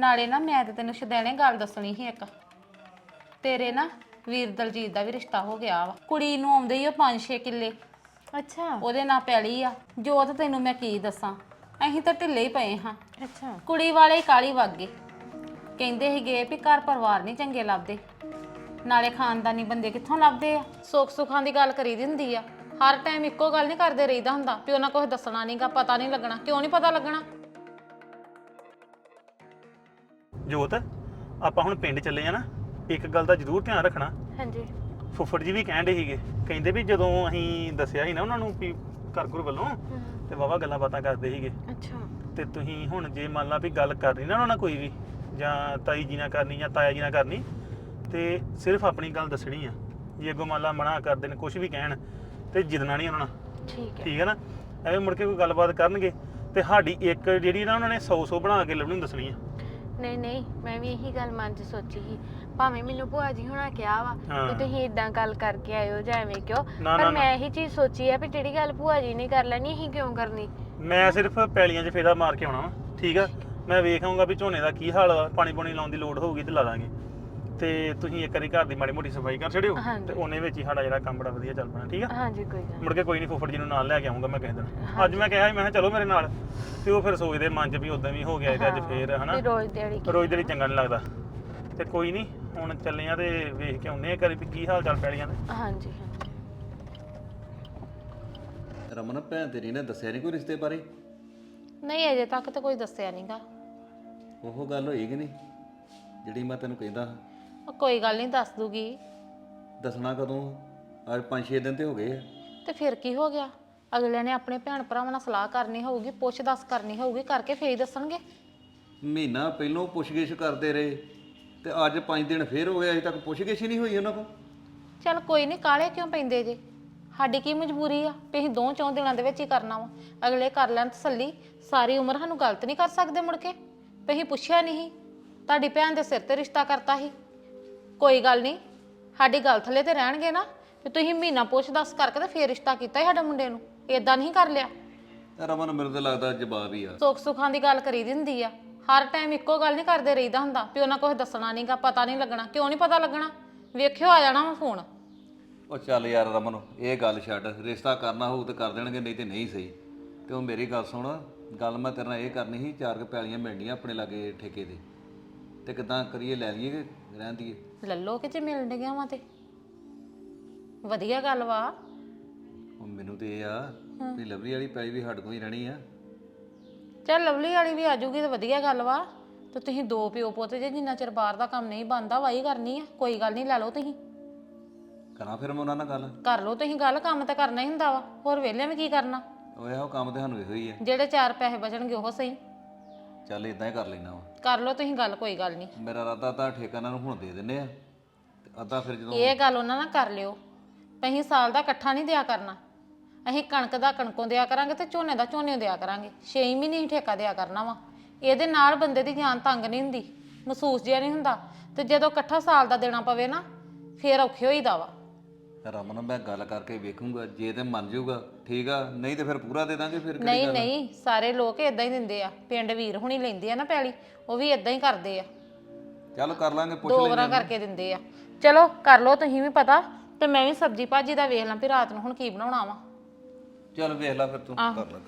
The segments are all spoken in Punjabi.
ਨਾਲੇ ਨਾ ਮੈਂ ਤੇ ਤੈਨੂੰ ਸ਼ਦੈਣੇ ਗੱਲ ਦੱਸਣੀ ਸੀ ਇੱਕ। ਤੇਰੇ ਨਾ ਵੀਰ ਦਲਜੀਤ ਦਾ ਵੀ ਰਿਸ਼ਤਾ ਹੋ ਗਿਆ ਵਾ। ਕੁੜੀ ਨੂੰ ਆਉਂਦੇ ਹੀ 5-6 ਕਿੱਲੇ। ਅੱਛਾ। ਉਹਦੇ ਨਾਲ ਪੈਲੀ ਆ। ਜੋਤ ਤੈਨੂੰ ਮੈਂ ਕੀ ਦੱਸਾਂ? ਅਸੀਂ ਤਾਂ ਢਿੱਲੇ ਹੀ ਪਏ ਹਾਂ। ਅੱਛਾ। ਕੁੜੀ ਵਾਲੇ ਕਾਲੀ ਵਗ ਗਏ। ਕਹਿੰਦੇ ਸੀਗੇ ਵੀ ਘਰ ਪਰਿਵਾਰ ਨਹੀਂ ਚੰਗੇ ਲੱਭਦੇ। ਨਾਲੇ ਖਾਨਦਾਨੀ ਬੰਦੇ ਕਿੱਥੋਂ ਲੱਭਦੇ ਆ? ਸੁੱਖ ਸੁੱਖਾਂ ਦੀ ਗੱਲ ਕਰੀ ਦੀ ਹੁੰਦੀ ਆ। ਹਰ ਟਾਈਮ ਇੱਕੋ ਗੱਲ ਨਹੀਂ ਕਰਦੇ ਰਹੀਦਾ ਹੁੰਦਾ ਵੀ ਉਹਨਾਂ ਕੁਝ ਦੱਸਣਾ ਨਹੀਂਗਾ ਪਤਾ ਨਹੀਂ ਲੱਗਣਾ। ਕਿਉਂ ਨਹੀਂ ਪਤਾ ਲੱਗਣਾ? ਜੋਤ ਆਪਾਂ ਹੁਣ ਪਿੰਡ ਚੱਲੇ ਆ ਨਾ ਇੱਕ ਗੱਲ ਦਾ ਜ਼ਰੂਰ ਧਿਆਨ ਰੱਖਣਾ। ਹਾਂਜੀ। ਫੁੱਫੜ ਜੀ ਵੀ ਕਹਿਣ ਦੇ ਸੀਗੇ ਕਹਿੰਦੇ ਵੀ ਜਦੋਂ ਅਸੀਂ ਦੱਸਿਆ ਸੀ ਨਾ ਉਹਨਾਂ ਨੂੰ ਵੀ ਕਰਗੁਰ ਵੱਲੋਂ ਤੇ ਵਾਵਾ ਗੱਲਾਂ ਬਾਤਾਂ ਕਰਦੇ ਸੀਗੇ। ਅੱਛਾ। ਤੇ ਤੁਸੀਂ ਹੁਣ ਜੇ ਮੰਨ ਲਾ ਵੀ ਗੱਲ ਕਰਨੀ ਨਾ ਉਹਨਾਂ ਨਾਲ ਕੋਈ ਵੀ ਜਾਂ ਤਾਈ ਜੀ ਨਾਲ ਕਰਨੀ ਜਾਂ ਤਾਇਆ ਜੀ ਨਾਲ ਕਰਨੀ ਤੇ ਸਿਰਫ ਆਪਣੀ ਗੱਲ ਦੱਸਣੀ ਆ। ਜੇ ਅੱਗੋਂ ਮੰਨ ਲਾ ਮਨਾ ਕਰਦੇ ਨੇ ਕੁਝ ਵੀ ਕਹਿਣ ਤੇ ਜਿੱਦਣਾ ਨਹੀਂ ਉਹਨਾਂ ਨਾਲ। ਠੀਕ ਹੈ। ਠੀਕ ਹੈ ਨਾ? ਐਵੇਂ ਮੁੜ ਕੇ ਕੋਈ ਗੱਲਬਾਤ ਕਰਨਗੇ ਤੇ ਸਾਡੀ ਇੱਕ ਜਿਹੜੀ ਨਾ ਉਹਨਾਂ ਨੇ 100 100 ਬਣਾ ਕੇ ਨੂੰ ਦੱਸਣੀ ਆ। ਨਹੀਂ ਨਹੀਂ ਮੈਂ ਵੀ ਇਹੀ ਗੱਲ ਮਨ 'ਚ ਸੋਚੀ ਸੀ ਭਾਵੇਂ ਮੈਨੂੰ ਭੂਆ ਜੀ ਹੁਣਾ ਕਿਹਾ ਵਾ ਹਾਂ। ਕਿ ਤੁਸੀਂ ਇਦਾਂ ਗੱਲ ਕਰਕੇ ਆਇਓ ਜਾਂ ਐਵੇਂ ਕਿਉਂ ਨਾ, ਪਰ ਨਾ। ਮੈਂ ਇਹੀ ਚੀਜ਼ ਸੋਚੀ ਆ ਵੀ ਜਿਹੜੀ ਗੱਲ ਭੂਆ ਜੀ ਨੇ ਕਰ ਲੈਣੀ ਅਸੀਂ ਕਿਉਂ ਕਰਨੀ ਮੈਂ ਸਿਰਫ ਪੈਲੀਆਂ 'ਚ ਫੇਰਾ ਮਾਰ ਕੇ ਆਉਣਾ ਵਾ ਠੀਕ ਆ ਮੈਂ ਵੇਖ ਆਊਂਗਾ ਵੀ ਝੋਨੇ ਦਾ ਕੀ ਹਾਲ ਵਾ ਪਾਣੀ ਪੂਣੀ ਲਾਉਣ ਦੀ ਲੋੜ ਹੋਊਗੀ ਤੇ ਲਾ ਦਾਂਗੇ ਤੇ ਤੁਸੀਂ ਇੱਕ ਵਾਰੀ ਘਰ ਦੀ ਮਾੜੀ ਮੋਟੀ ਸਫ਼ਾਈ ਕਰ ਛੜਿਓ ਹਾਂਜੀ। ਤੇ ਉਹਨੇ ਵਿੱਚ ਹੀ ਸਾਡਾ ਜਿਹੜਾ ਕੰਮ ਬੜਾ ਵਧੀਆ ਚੱਲ ਪੈਣਾ ਠੀਕ ਆ? ਹਾਂਜੀ ਕੋਈ ਗੱਲ ਮੁੜ ਕੇ ਕੋਈ ਨਹੀਂ ਫੁੱਫੜ ਜੀ ਨੂੰ ਨਾਲ ਲੈ ਕੇ ਆਉਂਗਾ ਮੈਂ ਕਿਸੇ ਦਿਨ। ਅੱਜ ਮੈਂ ਕਿਹਾ ਸੀ ਮੈਂ ਕਿਹਾ ਚਲੋ ਮੇਰੇ ਨਾਲ। ਤੇ ਉਹ ਫਿਰ ਸੋਚਦੇ ਮਨ 'ਚ ਵੀ ਉਦਾਂ ਵੀ ਹੋ ਗਿਆ ਇਹਦੇ ਅੱਜ ਹਾਂ, ਫੇਰ ਹਨਾ? ਵੀ ਰੋਜ਼ ਦਿਹਾੜੀ ਕੀ- ਰੋਜ਼ ਦੇ ਚੰਗਾ ਨਹੀਂ ਲੱਗਦਾ। ਤੇ ਕੋਈ ਨਹੀਂ ਹੁਣ ਚੱਲੇ ਆ ਤੇ ਵੇਖ ਕੇ ਆਉਂਦੇ ਆ ਘਰੇ ਵੀ ਕੀ ਹਾਲ ਚਾਲ ਪੈਲੀਆਂ ਦੇ। ਹਾਂਜੀ ਹਾਂਜੀ। ਰਮਨ ਭੈਣ ਤੇਰੀ ਨੇ ਦੱਸਿਆ ਨਹੀਂ ਕੋਈ ਰਿਸ਼ਤੇ ਬਾਰੇ? ਨਹੀਂ ਅਜੇ ਤੱਕ ਤਾਂ ਕੋਈ ਦੱਸਿਆ ਨਹੀਂਗਾ ਉਹ ਗੱਲ ਹੋਈ ਕਿ ਨਹੀਂ? ਜਿਹੜੀ ਮੈਂ ਤੈਨੂੰ ਕਹਿੰਦਾ ਹਾਂ। ਉਹ ਕੋਈ ਗੱਲ ਨਹੀਂ ਦੱਸ ਦੂਗੀ। ਦੱਸਣਾ ਕਦੋਂ? ਅੱਜ 5-6 ਦਿਨ ਤੇ ਹੋ ਗਏ ਆ। ਤੇ ਫਿਰ ਕੀ ਹੋ ਗਿਆ? ਅਗਲੇ ਨੇ ਆਪਣੇ ਭੈਣ ਭਰਾਵਾਂ ਨਾਲ ਸਲਾਹ ਕਰਨੀ ਹੋਊਗੀ ਪੁੱਛ ਦੱਸ ਕਰਨੀ ਹੋਊਗੀ ਕਰਕੇ ਫੇਰ ਹੀ ਦੱਸਣਗੇ। ਮਹੀਨਾ ਪਹਿਲੋਂ ਪੁੱਛਗਿਛ ਕਰਦੇ ਰਹੇ ਤੇ ਅੱਜ 5 ਦਿਨ ਫੇਰ ਹੋ ਗਏ ਅਜੇ ਤੱਕ ਪੁੱਛਗਿਛ ਹੀ ਨਹੀਂ ਹੋਈ ਉਹਨਾਂ ਕੋਲ। ਚੱਲ ਕੋਈ ਨਹੀਂ ਕਾਲੇ ਕਿਉਂ ਪੈਂਦੇ ਜੇ? ਸਾਡੀ ਕੀ ਮਜਬੂਰੀ ਆ? ਵੀ ਅਸੀਂ ਦੋ ਚੌਂ ਦਿਨਾਂ ਦੇ ਵਿੱਚ ਹੀ ਕਰਨਾ ਵਾ। ਅਗਲੇ ਕਰ ਲੈਣ ਤਸੱਲੀ ਸਾਰੀ ਉਮਰ ਸਾਨੂੰ ਗਲਤ ਨਹੀਂ ਕਰ ਸਕਦੇ ਮੁੜ ਕੇ। ਵੀ ਅਸੀਂ ਪੁੱਛਿਆ ਨਹੀਂ ਤੁਹਾਡੀ ਭੈਣ ਦੇ ਸਿਰ ਤੇ ਰਿਸ਼ਤਾ ਕਰਤਾ ਸੀ। ਕੋਈ ਗੱਲ ਨਹੀਂ ਸਾਡੀ ਗੱਲ ਥੱਲੇ ਤੇ ਰਹਿਣਗੇ ਨਾ ਵੀ ਤੁਸੀਂ ਮਹੀਨਾ ਪੁੱਛ ਦੱਸ ਕਰਕੇ ਤੇ ਫੇਰ ਰਿਸ਼ਤਾ ਕੀਤਾ ਸੀ ਸਾਡੇ ਮੁੰਡੇ ਨੂੰ ਇਦਾਂ ਨਹੀਂ ਕਰ ਲਿਆ। ਤੇ ਰਮਨ ਮੈਨੂੰ ਤਾਂ ਲੱਗਦਾ ਜਵਾਬ ਹੀ ਆ। ਸੁੱਖ ਸੁੱਖਾਂ ਦੀ ਗੱਲ ਕਰੀ ਦੀ ਹੁੰਦੀ ਆ ਹਰ ਟਾਈਮ ਇੱਕੋ ਗੱਲ ਨਹੀਂ ਕਰਦੇ ਰਹੀਦਾ ਹੁੰਦਾ ਵੀ ਉਹਨਾਂ ਕੁਝ ਦੱਸਣਾ ਨਹੀਂਗਾ ਪਤਾ ਨਹੀਂ ਲੱਗਣਾ ਕਿਉਂ ਨਹੀਂ ਪਤਾ ਲੱਗਣਾ? ਵੇਖਿਓ ਆ ਜਾਣਾ ਵਾ ਫੋਨ ਉਹ ਚੱਲ ਯਾਰ ਰਮਨ ਇਹ ਗੱਲ ਛੱਡ ਰਿਸ਼ਤਾ ਕਰਨਾ ਹੋਊ ਤੇ ਕਰ ਦੇਣਗੇ ਨਹੀਂ ਤੇ ਨਹੀਂ ਸਹੀ। ਤੇ ਉਹ ਮੇਰੀ ਗੱਲ ਸੁਣ ਗੱਲ ਮੈਂ ਤੇਰੇ ਨਾਲ ਇਹ ਕਰਨੀ ਸੀ ਚਾਰ ਕੁ ਪੈਲੀਆਂ ਮਿਲਣੀਆਂ ਆਪਣੇ ਲਾਗੇ ਠੇਕੇ ਦੇ ਤੇ ਕਿਦਾਂ ਕਰੀਏ ਲੈ ਲਈਏ ਕਿ ਰਹਿਣ ਦੀਏ ਲੱਲੋ ਕਿ ਜੇ ਮਿਲਣ ਗਿਆ ਵਾ ਤੇ? ਵਧੀਆ ਗੱਲ ਵਾ। ਹੁਣ ਮੈਨੂੰ ਤੇ ਇਹ ਆ ਵੀ ਲਵਲੀ ਵਾਲੀ ਪੈਲੀ ਵੀ ਸਾਡੇ ਕੋਲ ਹੀ ਰਹਿਣੀ ਆ। ਚੱਲ ਲਵਲੀ ਵਾਲੀ ਵੀ ਆਜੂਗੀ ਤੇ ਵਧੀਆ ਗੱਲ ਵਾ। ਤੇ ਤੁਸੀਂ ਦੋ ਪਿਓ ਪੁੱਤ ਜੇ ਜਿੰਨਾ ਚਿਰ ਬਾਹਰ ਦਾ ਕੰਮ ਨਹੀਂ ਬੰਦਾ ਵਾਈ ਕਰਨੀ ਆ। ਕੋਈ ਗੱਲ ਨਹੀਂ ਲੈ ਲਓ ਤੁਸੀਂ। ਕਰਾਂ ਫਿਰ ਮੈਂ ਉਹਨਾਂ ਨਾਲ ਗੱਲ? ਕਰ ਲਓ ਤੁਸੀਂ ਗੱਲ ਕੰਮ ਤੇ ਕਰਨਾ ਹੀ ਹੁੰਦਾ ਵਾ। ਹੋਰ ਵਿਹਲਿਆਂ ਵੀ ਕੀ ਕਰਨਾ? ਉਹ ਇਹੋ ਕੰਮ ਤੇ ਸਾਨੂੰ ਇਹੋ ਹੀ ਆ। ਜਿਹੜੇ ਚਾਰ ਪੈਸੇ ਬਚਣਗੇ ਉਹ ਸਹੀ। ਚੱਲ ਇਦਾਂ ਹੀ ਕਰ ਲੈਣਾ ਵਾ। ਕਰ ਲਓ ਤੁਸੀਂ ਗੱਲ ਕੋਈ ਗੱਲ ਨਹੀਂ। ਮੇਰਾ ਰਾਤਾ ਤਾਂ ਠੇਕਾ ਇਹਨਾਂ ਨੂੰ ਹੁਣ ਦੇ ਦਿੰਨੇ ਆ। ਤੇ ਅੱਧਾ ਫਿਰ ਜਦੋਂ ਇਹ ਗੱਲ ਉਹਨਾਂ ਨਾਲ ਕਰ ਲਿਓ। ਅਸੀਂ ਸਾਲ ਦਾ ਇਕੱਠਾ ਨਹੀਂ ਦਿਆ ਕਰਨਾ। ਅਸੀਂ ਕਣਕ ਦਾ ਕਣਕੋਂ ਦਿਆ ਕਰਾਂਗੇ ਤੇ ਝੋਨੇ ਦਾ ਝੋਨੇ ਦਿਆ ਕਰਾਂਗੇ। 6 ਮਹੀਨੇ ਹੀ ਠੇਕਾ ਦਿਆ ਕਰਨਾ ਵਾ। ਇਹਦੇ ਨਾਲ ਬੰਦੇ ਦੀ ਜਾਨ ਤੰਗ ਨਹੀਂ ਹੁੰਦੀ। ਮਹਿਸੂਸ ਜਿਆ ਨਹੀਂ ਹੁੰਦਾ। ਤੇ ਜਦੋਂ ਇਕੱਠਾ ਸਾਲ ਦਾ ਦੇਣਾ ਪਵੇ ਨਾ ਫੇਰ ਔਖੇ ਹੋਈਦਾ ਵਾ। ਰਮਨ ਮੈਂ ਗੱਲ ਕਰਕੇ ਵੇਖੂੰਗਾ ਜੇ ਤੇ ਮੰਨ ਜਾਊਗਾ ਠੀਕ ਆ ਨਹੀਂ ਤੇ ਫਿਰ ਪੂਰਾ ਦੇ ਦਾਂਗੇ ਫਿਰ ਕਿਹੜੀ ਨਹੀਂ ਗੱਲ ਆ? ਨਹੀਂ ਸਾਰੇ ਲੋਕ ਇਦਾਂ ਹੀ ਦਿੰਦੇ ਆ ਪਿੰਡ ਵੀਰ ਹੁਣੀ ਲੈਂਦੇ ਆ ਨਾ ਪੈਲੀ ਉਹ ਵੀ ਇਦਾਂ ਹੀ ਕਰਦੇ ਆ। ਚੱਲ ਕਰ ਲਾਂਗੇ ਪੁੱਛ ਦੋ ਲੈਂਦੇ ਵਾਰਾਂ ਕਰਕੇ ਦਿੰਦੇ ਆ। ਚਲੋ ਕਰ ਲਓ ਤੁਸੀਂ ਵੀ ਪਤਾ ਤੇ ਮੈਂ ਵੀ ਸਬਜੀ ਭਾਜੀ ਦਾ ਵੇਖ ਲਾਂ ਵੀ ਰਾਤ ਨੂੰ ਹੁਣ ਕੀ ਬਣਾਉਣਾ ਵਾ। ਚੱਲ ਵੇਖ ਲੈ ਫਿਰ ਤੂੰ ਕਰ ਲੈ।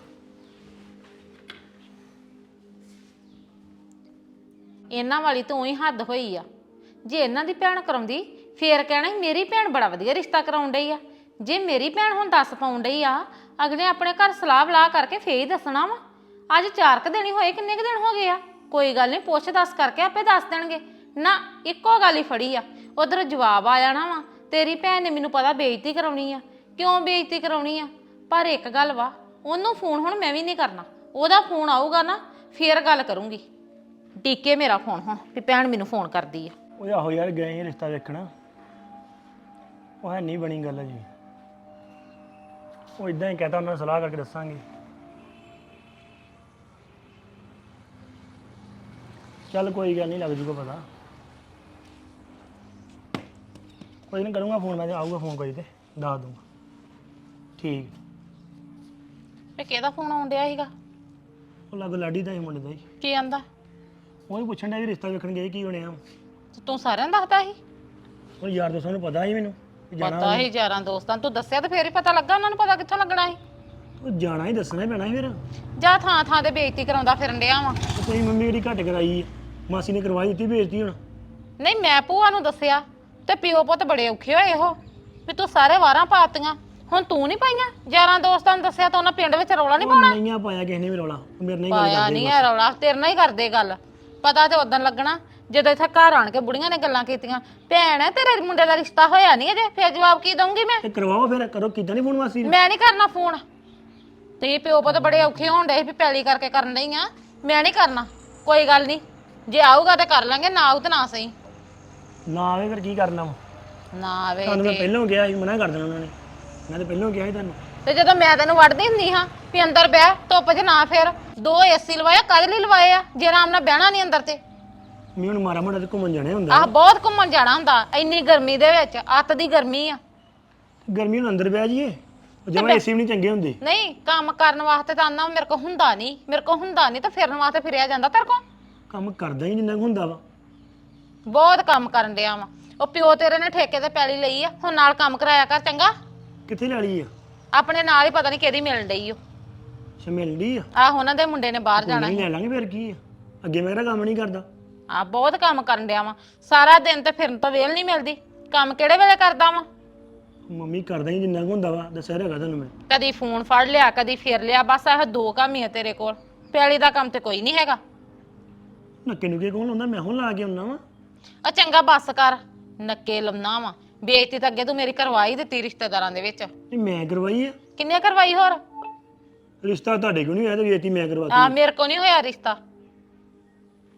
ਇਹਨਾਂ ਵਾਲੀ ਤਾਂ ਉਹੀ ਹੱਦ ਹੋਈ ਆ। ਜੇ ਇਹਨਾਂ ਦੀ ਭੈਣ ਕਰਾਉਂਦੀ ਫੇਰ ਕਹਿਣਾ ਸੀ, ਮੇਰੀ ਭੈਣ ਬੜਾ ਵਧੀਆ ਰਿਸ਼ਤਾ ਕਰਾਉਣ ਡਈ ਆ। ਜੇ ਮੇਰੀ ਭੈਣ ਹੁਣ ਦੱਸ ਪਾਉਣ ਡਈ ਆ ਅਗਲੇ ਆਪਣੇ ਘਰ ਸਲਾਹ ਬਲਾ ਕਰਕੇ ਫੇਰ ਹੀ ਦੱਸਣਾ ਵਾ। ਅੱਜ ਚਾਰ ਕੁ ਦਿਨ ਹੀ ਹੋਏ ਕਿੰਨੇ ਕੁ ਦਿਨ ਹੋ ਗਏ ਆ? ਕੋਈ ਗੱਲ ਨਹੀਂ ਪੁੱਛ ਦੱਸ ਕਰਕੇ ਆਪੇ ਦੱਸ ਦੇਣਗੇ। ਨਾ ਇੱਕੋ ਗੱਲ ਹੀ ਫੜੀ ਆ। ਉਧਰ ਜਵਾਬ ਆ ਜਾਣਾ ਵਾ ਤੇਰੀ ਭੈਣ ਨੇ ਮੈਨੂੰ ਪਤਾ ਬੇਇੱਜ਼ਤੀ ਕਰਾਉਣੀ ਆ। ਕਿਉਂ ਬੇਇੱਜ਼ਤੀ ਕਰਾਉਣੀ ਆ? ਪਰ ਇੱਕ ਗੱਲ ਵਾ ਉਹਨੂੰ ਫੋਨ ਹੁਣ ਮੈਂ ਵੀ ਨਹੀਂ ਕਰਨਾ। ਉਹਦਾ ਫੋਨ ਆਊਗਾ ਨਾ ਫੇਰ ਗੱਲ ਕਰੂੰਗੀ। ਟੀਕੇ ਮੇਰਾ ਫੋਨ ਹੁਣ ਵੀ ਭੈਣ ਮੈਨੂੰ ਫੋਨ ਕਰਦੀ ਆ। ਉਹ ਆਹੋ ਯਾਰ ਗਏ ਸੀ ਰਿਸ਼ਤਾ ਵੇਖਣ। ਉਹ ਹੈ ਨਹੀਂ ਬਣੀ ਗੱਲ ਜੀ। ਉਹ ਇਦਾਂ ਹੀ ਕਹਤਾ ਉਹਨਾਂ ਨਾਲ ਸਲਾਹ ਕਰਕੇ ਦੱਸਾਂਗੇ। ਚੱਲ ਕੋਈ ਗੱਲ ਨਹੀਂ ਲੱਗ ਜੂਗਾ ਪਤਾ। ਕੋਈ ਨਹੀਂ ਕਰੂੰਗਾ ਫੋਨ ਮੈਂ ਆਊਗਾ ਫੋਨ ਕੋਈ ਤੇ ਦੱਸ ਦੂੰਗਾ। ਠੀਕ। ਤੇ ਕਿਹਦਾ ਫੋਨ ਆਉਣ ਡਿਆ ਸੀਗਾ? ਉਹ ਲੱਗ ਲਾਡੀ ਦਾ ਹੀ ਮੁੰਡੇ ਦਾ ਹੀ। ਕੀ ਆਂਦਾ? ਉਹ ਹੀ ਪੁੱਛਣ ਡਿਆ ਵੀ ਰਿਸ਼ਤਾ ਵੇਖਣ ਗਏ ਕੀ ਬਣਿਆ। ਤੇ ਤੂੰ ਸਾਰਿਆਂ ਨੂੰ ਦੱਸਦਾ ਸੀ? ਉਹ ਯਾਰ ਦੋਸਤਾਂ ਨੂੰ ਪਤਾ ਸੀ ਮੈਨੂੰ। ਵੀ ਜਾਣਾ ਪਤਾ ਹੀ ਯਾਰਾਂ ਦੋਸਤਾਂ ਨੂੰ। ਤੂੰ ਦੱਸਿਆ ਤੇ ਫੇਰ ਹੀ ਪਤਾ ਲੱਗਾ ਉਹਨਾਂ ਨੂੰ ਪਤਾ ਕਿੱਥੋਂ ਲੱਗਣਾ ਸੀ। ਉਹ ਜਾਣਾ ਹੀ ਦੱਸਣਾ ਹੀ ਪੈਣਾ ਸੀ ਫਿਰ। ਜਾ ਥਾਂ ਥਾਂ ਤੇ ਬੇਇੱਜ਼ਤੀ ਕਰਾਉਂਦਾ ਫਿਰਨ ਡਿਆ ਵਾ। ਉਹ ਤੇਰੀ ਮੰਮੀ ਜਿਹੜੀ ਘੱਟ ਕਰਾਈ ਆ? ਮਾਸੀ ਨੇ ਕਰਵਾਈ ਦਿੱਤੀ ਭੇਜਤੀ ਹੁਣ। ਨਹੀਂ ਮੈਂ ਭੂਆ ਨੂੰ ਦੱਸਿਆ। ਤੇ ਪਿਓ ਪੁੱਤ ਬੜੇ ਔਖੇ ਹੋਏ ਉਹ ਵੀ ਤੂੰ ਸਾਰੇ ਵਾਰਾਂ ਪਾਤੀਆਂ। ਹੁਣ ਤੂੰ ਨਹੀਂ ਪਾਈਆਂ? ਯਾਰਾਂ ਦੋਸਤਾਂ ਨੂੰ ਦੱਸਿਆ ਤਾਂ ਉਹਨਾਂ ਪਿੰਡ ਵਿੱਚ ਰੌਲਾ ਨਹੀਂ ਪਾਉਣਾ? ਨਹੀਂ ਆ ਪਾਇਆ ਕਿਸੇ ਨੇ ਵੀ ਰੌਲਾ। ਉਹ ਮੇਰੇ ਨਾਲ ਹੀ ਗੱਲ ਪਾਇਆ ਕਰਦੇ ਨਹੀਂ ਆ ਰੌਲਾ। ਤੇਰੇ ਨਾਲ ਹੀ ਕਰਦੇ ਗੱਲ। ਪਤਾ ਤੇ ਉਦੋਂ ਲੱਗਣਾ। ਜਦੋਂ ਇੱਥੇ ਘਰ ਆਣ ਕੇ ਬੁੜੀਆਂ ਨੇ ਗੱਲਾਂ ਕੀਤੀਆਂ ਭੈਣ ਹੈ ਤੇਰੇ ਮੁੰਡੇ ਦਾ ਰਿਸ਼ਤਾ ਹੋਇਆ ਨਹੀਂ ਅਜੇ ਫੇਰ ਜਵਾਬ ਕੀ ਦਊਂਗੀ ਮੈਂ? ਤੇ ਕਰਵਾਓ ਫਿਰ ਕਰੋ ਕੀਤਾ ਨਹੀਂ ਫੋਨ ਮੈਂ ਨਹੀਂ ਕਰਨਾ ਫੋਨ। ਤੇ ਪਿਓ ਪੁੱਤ ਬੜੇ ਔਖੇ ਹੋਣ ਡੇ ਵੀ ਪੈਲੀ ਕਰਕੇ ਕਰਨ ਡਈ ਆ। ਮੈਂ ਨਹੀਂ ਕਰਨਾ ਕੋਈ ਗੱਲ ਨਹੀਂ ਜੇ ਆਊਗਾ ਤੇ ਕਰ ਲਾਂਗੇ ਨਾ ਆਊ ਤਾਂ ਨਾ ਸਹੀ। ਨਾ ਆਵੇ ਫਿਰ ਕੀ ਕਰਨਾ ਵਾ? ਨਾ ਆਵੇ ਤੁਹਾਨੂੰ ਮੈਂ ਪਹਿਲਾਂ ਕਿਹਾ ਸੀ ਮਨਾ ਕਰ ਦੇਣਾ ਉਹਨਾਂ ਨੇ। ਮੈਂ ਤਾਂ ਪਹਿਲਾਂ ਕਿਹਾ ਸੀ ਤੁਹਾਨੂੰ। ਤੇ ਜਦੋਂ ਮੈਂ ਤੈਨੂੰ ਵੜਦੀ ਹੁੰਦੀ ਹਾਂ ਵੀ ਅੰਦਰ ਬਹਿ ਧੁੱਪ 'ਚ ਨਾ ਫੇਰ ਦੋ ਏਸੀ ਲਵਾਇਆ ਕਦ ਲਈ ਲਵਾਏ ਆ ਜੇ ਆਰਾਮ ਨਾਲ ਬਹਿਣਾ ਨਹੀਂ ਅੰਦਰ ਤੇ। ਮੈਂ ਹੁਣ ਮਾਰਾ ਮੋਟਾ ਤੇ ਘੁੰਮਣ ਜਾਣਾ ਹੁੰਦਾ। ਆਹ ਬਹੁਤ ਘੁੰਮਣ ਜਾਣਾ ਹੁੰਦਾ ਇੰਨੀ ਗਰਮੀ ਦੇ ਵਿੱਚ ਅੱਤ ਦੀ ਗਰਮੀ ਆ। ਗਰਮੀ ਨੂੰ ਅੰਦਰ ਬਹਿ ਜਾਈਏ ਜਮਾ ਏਸੀ ਵੀ ਨਹੀਂ ਚੰਗੇ ਹੁੰਦੇ। ਨਹੀਂ ਕੰਮ ਕਰਨ ਵਾਸਤੇ ਤਾਂ ਆਨਾ ਮੇਰੇ ਕੋ ਹੁੰਦਾ ਨਹੀਂ ਮੇਰੇ ਕੋ ਹੁੰਦਾ ਨਹੀਂ ਤਾਂ ਫਿਰਨ ਵਾਸਤੇ ਫਿਰਿਆ ਜਾਂਦਾ ਤੇਰੇ ਕੋ ਕੰਮ ਕਰਦਾ ਹੀ ਜਿੰਨਾ ਕੁ ਹੁੰਦਾ ਵਾ। ਬਹੁਤ ਕੰਮ ਕਰਨ ਡਿਆ ਵਾ। ਉਹ ਪਿਓ ਤੇਰੇ ਨੇ ਠੇਕੇ ਤੇ ਪੈਲੀ ਲਈ ਆ ਹੁਣ ਨਾਲ ਕੰਮ ਕਰਾਇਆ ਕਰ ਚੰਗਾ? ਕਿੱਥੇ ਲੈ ਲਈ ਆ? ਆਪਣੇ ਨਾਲ ਹੀ ਪਤਾ ਨਹੀਂ ਕਿਹਦੀ ਮਿਲਣ ਡਈ ਓ। ਸ਼ਮਿਲਦੀ ਆ? ਆਹ ਉਹਨਾਂ ਦੇ ਮੁੰਡੇ ਨੇ ਬਾਹਰ ਜਾਣਾ ਨਹੀਂ ਲੈ ਲਾਂਗੇ ਫਿਰ ਕੀ ਆ? ਅੱਗੇ ਮੈਂ ਕਿਹੜਾ ਕੰਮ ਨਹੀਂ ਕਰਦਾ। ਆ ਬਹੁਤ ਕੰਮ ਕਰਨ ਡਿਆ ਵਾ। ਸਾਰਾ ਦਿਨ ਤੇ ਫਿਰਨ ਤੋਂ ਵੇਲ ਨਹੀਂ ਮਿਲਦੀ। ਕੰਮ ਕਿਹੜੇ ਵੇਲੇ ਕਰਦਾ ਵਾ? ਮੰਮੀ ਕਰਦਾ ਹੀ ਜਿੰਨਾ ਕੁ ਹੁੰਦਾ ਵਾ ਦੱਸਿਆ ਹੈਗਾ ਤੁਹਾਨੂੰ ਮੈਂ। ਕਦੀ ਫੋਨ ਫੜ ਲਿਆ ਕਦੀ ਫਿਰ ਲਿਆ ਬਸ ਇਹ ਦੋ ਕੰਮ ਹੀ ਆ ਤੇਰੇ ਕੋਲ। ਪੈਲੀ ਦਾ ਕੰਮ ਤੇ ਕੋਈ ਨਹੀਂ ਹੈਗਾ। ਨੱਕੇ ਨੁਕੇ ਕੌਣ ਲਾਉਂਦਾ? ਮੈਂ ਹੁਣ ਲਾ ਕੇ ਆਉਣਾ ਵਾ। ਆ ਚੰਗਾ ਬੱਸ ਕਰ ਨੱਕੇ ਲੰਨਾ ਵਾ। ਬੇਇੱਜ਼ਤੀ ਤਾਂ ਅੱਗੇ ਤੂੰ ਮੇਰੀ ਕਰਵਾਈ ਦਿੱਤੀ ਰਿਸ਼ਤੇਦਾਰਾਂ ਦੇ ਵਿੱਚ। ਇਹ ਮੈਂ ਕਰਵਾਈ ਆ? ਕਿੰਨੇ ਕਰਵਾਈ ਹੋਰ? ਰਿਸ਼ਤਾ ਤੁਹਾਡੇ ਕੋਲ ਨਹੀਂ ਹੋਇਆ ਤੇ ਵੇਤੀ ਮੈਂ ਕਰਵਾਤੀ ਆ ਮੇਰੇ ਕੋ ਨਹੀਂ ਹੋਇਆ ਰਿਸ਼ਤਾ।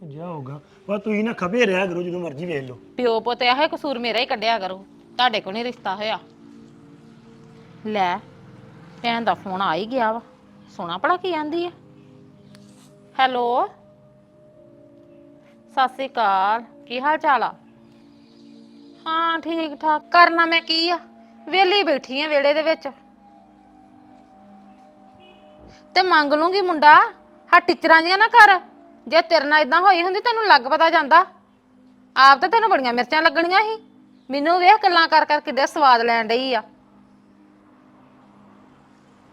ਜਾ ਹੋਗਾ ਬਸ ਤੁਸੀਂ ਨਾ ਖਪੇ ਰਿਹਾ ਕਰੋ ਜਦੋਂ ਮਰਜ਼ੀ ਵੇਖ ਲਓ। ਪਿਓ ਪੁੱਤ ਇਹ ਕਸੂਰ ਮੇਰਾ ਹੀ ਕੱਢਿਆ ਕਰੋ। ਤੁਹਾਡੇ ਕੋਲ ਨਹੀਂ ਰਿਸ਼ਤਾ ਹੋਇਆ। ਲੈ, ਭੈਣ ਦਾ ਫੋਨ ਆ ਹੀ ਗਿਆ ਵਾ। ਸੋਨਾ ਪੜਾ ਕੀ ਆਂਦੀ ਆ? ਹੈਲੋ? ਸਤਿ ਸ੍ਰੀ ਅਕਾਲ। ਕੀ ਹਾਲ ਚਾਲ ਆ? ਹਾਂ, ਠੀਕ ਠਾਕ। ਕਰਨਾ ਮੈਂ ਕੀ ਆ? ਵਿਹਲੀ ਬੈਠੀ ਆ ਵਿਹੜੇ ਦੇ ਵਿੱਚ। ਤੇ ਮੰਗ ਲੂੰਗੀ ਮੁੰਡਾ? ਹਾ, ਟੀਚਰਾਂ ਜੀਆਂ ਨਾ ਕਰ। ਜੇ ਤੇਰੇ ਨਾਲ ਇਦਾਂ ਹੋਈ ਹੁੰਦੀ, ਤੈਨੂੰ ਲੱਗ ਪਤਾ ਜਾਂਦਾ। ਆਪ ਤਾਂ ਤੈਨੂੰ ਬੜੀਆਂ ਮਿਰਚਾਂ ਲੱਗਣੀਆਂ ਸੀ। ਮੈਨੂੰ ਵੇਖ ਗੱਲਾਂ ਕਰ ਕਰ ਕਿੱਡੇ ਸਵਾਦ ਲੈਣ ਡਈ ਆ।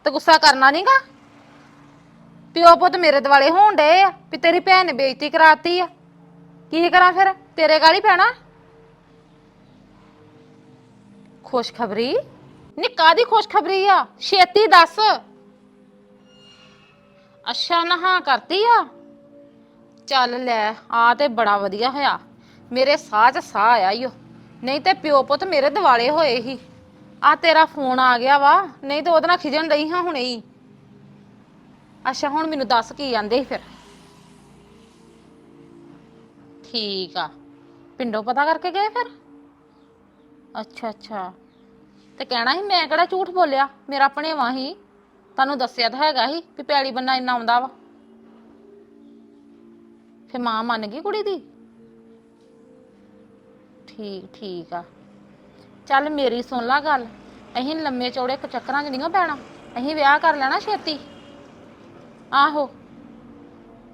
ਤੇ ਗੁੱਸਾ ਕਰਨਾ ਨਹੀਂਗਾ ਪਿਓ ਪੁੱਤ ਮੇਰੇ ਦਿਵਾਲੇ ਹੋਣ ਡਏ ਆ, ਵੀ ਤੇਰੀ ਭੈਣ ਨੇ ਬੇਇੱਜ਼ਤੀ ਕਰਾਤੀ ਆ। ਕੀ ਕਰਾਂ ਫਿਰ? ਤੇਰੇ ਗਾਲੀ ਪੈਣਾ। ਖੁਸ਼ਖਬਰੀ? ਨੀ ਕਾਦੀ ਖੁਸ਼ਖਬਰੀ ਆ? ਛੇਤੀ ਦੱਸ। ਅੱਛਾ, ਨਹਾ ਕਰਤੀ ਆ? ਚੱਲ ਲੈ ਆ ਤੇ ਬੜਾ ਵਧੀਆ ਹੋਇਆ। ਮੇਰੇ ਸਾਹ 'ਚ ਸਾਹ ਆਇਆ ਈਓ ਨਹੀਂ ਤੇ ਪਿਓ ਪੁੱਤ ਮੇਰੇ ਦਿਵਾਲੇ ਹੋਏ ਹੀ ਆ ਤੇਰਾ ਫੋਨ ਆ ਗਿਆ ਵਾ, ਨਹੀਂ ਤੇ ਉਹਦੇ ਨਾਲ ਖਿਜਣ ਡਈ ਹਾਂ ਹੁਣੇ ਹੀ ਅੱਛਾ, ਹੁਣ ਮੈਨੂੰ ਦੱਸ ਕੀ ਆਂਦੇ ਸੀ ਫਿਰ? ਠੀਕ ਆ। ਪਿੰਡੋਂ ਪਤਾ ਕਰਕੇ ਗਏ ਫਿਰ? ਅੱਛਾ ਅੱਛਾ। ਤੇ ਕਹਿਣਾ ਸੀ ਮੈਂ ਕਿਹੜਾ ਝੂਠ ਬੋਲਿਆ? ਮੇਰਾ ਆਪਣੇ ਵਾਹੀ ਤੁਹਾਨੂੰ ਦੱਸਿਆ ਤਾਂ ਹੈਗਾ ਸੀ ਵੀ ਪੈਲੀ ਬੰਨਾ ਇੰਨਾ ਆਉਂਦਾ ਵਾ। ਫਿਰ ਮਾਂ ਮੰਨ ਗਈ ਕੁੜੀ ਦੀ? ਠੀਕ ਠੀਕ ਆ। ਚੱਲ ਮੇਰੀ ਸੁਣ ਲਾ ਗੱਲ। ਅਸੀਂ ਲੰਮੇ ਚੌੜੇ ਚੱਕਰਾਂ 'ਚ ਨਹੀਂ ਪੈਣਾ ਅਸੀਂ ਵਿਆਹ ਕਰ ਲੈਣਾ ਛੇਤੀ। ਆਹੋ।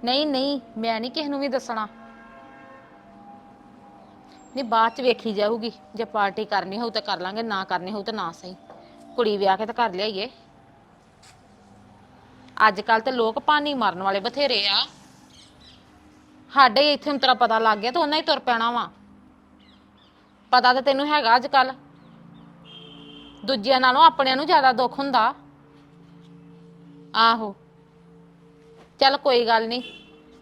ਨਹੀਂ ਨਹੀਂ, ਮੈਂ ਨਹੀਂ ਕਿਸੇ ਨੂੰ ਵੀ ਦੱਸਣਾ। ਨਹੀਂ ਬਾਅਦ ਚ ਵੇਖੀ ਜਾਊਗੀ। ਜੇ ਪਾਰਟੀ ਕਰਨੀ ਹੋਊ ਤਾਂ ਕਰ ਲਾਂਗੇ, ਨਾ ਕਰਨੀ ਹੋਊ ਤਾਂ ਨਾ ਸਹੀ। ਕੁੜੀ ਵਿਆਹ ਕੇ ਤਾਂ ਕਰ ਲਿਆਈਏ। ਅੱਜ ਕੱਲ ਤੇ ਲੋਕ ਪਾਣੀ ਮਾਰਨ ਵਾਲੇ ਬਥੇਰੇ ਆ। ਸਾਡੇ ਹੀ ਇੱਥੇ ਤੇਰਾ ਪਤਾ ਲੱਗ ਗਿਆ ਤਾਂ ਉਹਨਾਂ ਹੀ ਤੁਰ ਪੈਣਾ ਵਾ। ਪਤਾ ਤਾਂ ਤੈਨੂੰ ਹੈਗਾ ਅੱਜ ਕੱਲ ਦੂਜਿਆਂ ਨਾਲੋਂ ਆਪਣਿਆਂ ਨੂੰ ਜ਼ਿਆਦਾ ਦੁੱਖ ਹੁੰਦਾ। ਆਹੋ। ਚੱਲ ਕੋਈ ਗੱਲ ਨਹੀਂ,